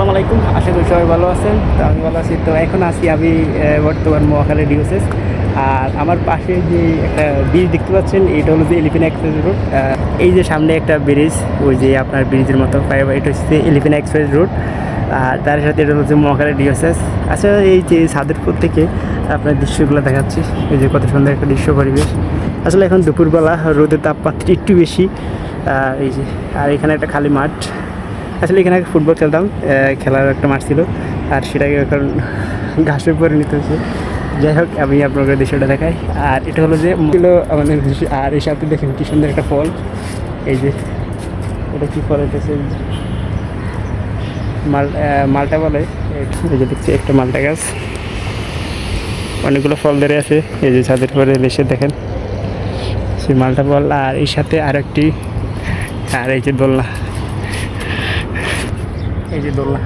আসসালামু আলাইকুম। আশা করি সবাই ভালো আছেন। তো আমি ভালো আছি। তো এখন আছি আমি বর্তমান মহাখালী ডিওসেস আর আমার পাশে যে একটা ব্রিজ দেখতে পাচ্ছেন, এটা হলো যে এলিফেন্ট এক্সপ্রেস রোড এই যে সামনে একটা ব্রিজ ওই যে আপনার ব্রিজের মতো এটা হচ্ছে এলিফেন্ট এক্সপ্রেস রোড আর তার সাথে এটা হচ্ছে মহাখালী ডিওসেস আচ্ছা এই যে সাদেরপুর থেকে আপনার দৃশ্যগুলো দেখাচ্ছি। এই যে কত সুন্দর একটা দৃশ্য পরিবেশ। আসলে এখন দুপুরবেলা রোদের তাপমাত্রা একটু বেশি। আর এই যে, আর এখানে একটা খালি মাঠ। আসলে এখানে ফুটবল খেলতাম খেলার একটা মাঠ ছিল, আর সেটাকে এখন ঘাসে পরিণত হয়েছে যাই হোক, আমি আপনাকে দৃশ্যটা দেখাই। আর এটা হলো যে আমাদের। আর এই সাথে দেখেন কি সুন্দর একটা ফল। এই যে, এটা কি ফল হইতেছে? মাল মালটা বলে, এই যে দেখছি একটা মালটা গাছ। অনেকগুলো ফল ধরে আছে, এই যে ছাদের পরে এসে দেখেন। সেই মালটা ফল আর এই সাথে আর একটি আর এই যে দোলনা। এই যে দোলনা।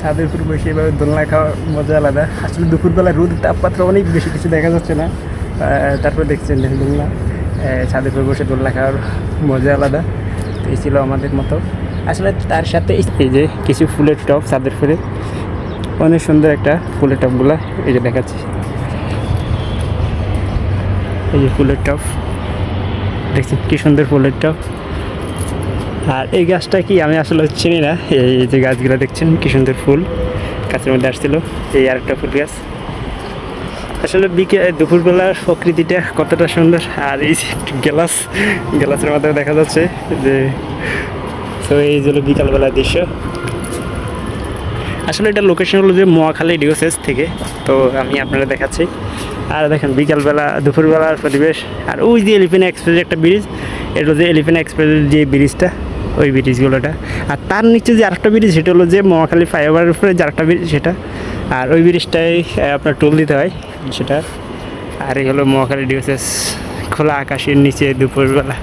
ছাদের উপর বসে এভাবে দোলনা খাওয়ার মজা আলাদা। আসলে দুপুরবেলা রোদ তাপমাত্রা অনেক বেশি, কিছু দেখা যাচ্ছে না। তারপর দেখছেন দোলনা। ছাদের উপর বসে দোলনা খাওয়ার মজা আলাদা। এই ছিল আমাদের মতো। আসলে তার সাথে এই- এই যে কিছু ফুলের টপ ছাদের ফুলে অনেক সুন্দর একটা ফুলের টপগুলা এই যে দেখাচ্ছি। এই যে ফুলের টপ দেখছি কি সুন্দর ফুলের টপ আর এই গাছটা কি আমি আসলে চিনি না। এই যে গাছগুলো দেখছেন, কি সুন্দর ফুল। গাছের মধ্যে আসছিল এই আরেকটা ফুল গাছ। আসলে বিকে দুপুরবেলার প্রকৃতিটা কতটা সুন্দর আর এই যে গ্লাস, গ্লাসের মাধ্যমে দেখা যাচ্ছে যে, তো এই যে বিকালবেলার দৃশ্য। আসলে এটা লোকেশন হলো যে মোয়াখালী ডিওসেস থেকে, তো আমি আপনারা দেখাচ্ছি। আর দেখেন, বিকালবেলা, দুপুরবেলার পরিবেশ। আর ওই যে এলিফেন্ট এক্সপ্রেস একটা ব্রিজ এটা যে এলিফেন্ট এক্সপ্রেসের যে ব্রিজটা ওই ব্রিজগুলোটা আর তার নিচে যে আরেকটা ব্রিজ সেটা হলো যে মহাখালী ফ্লাইওভারের উপরে যে আরেকটা ব্রিজ সেটা। আর ওই ব্রিজটাই আপনার টোল দিতে হয় সেটা। আর এই হলো মহাখালী ডিউসেস খোলা আকাশের নিচে দুপুরবেলা।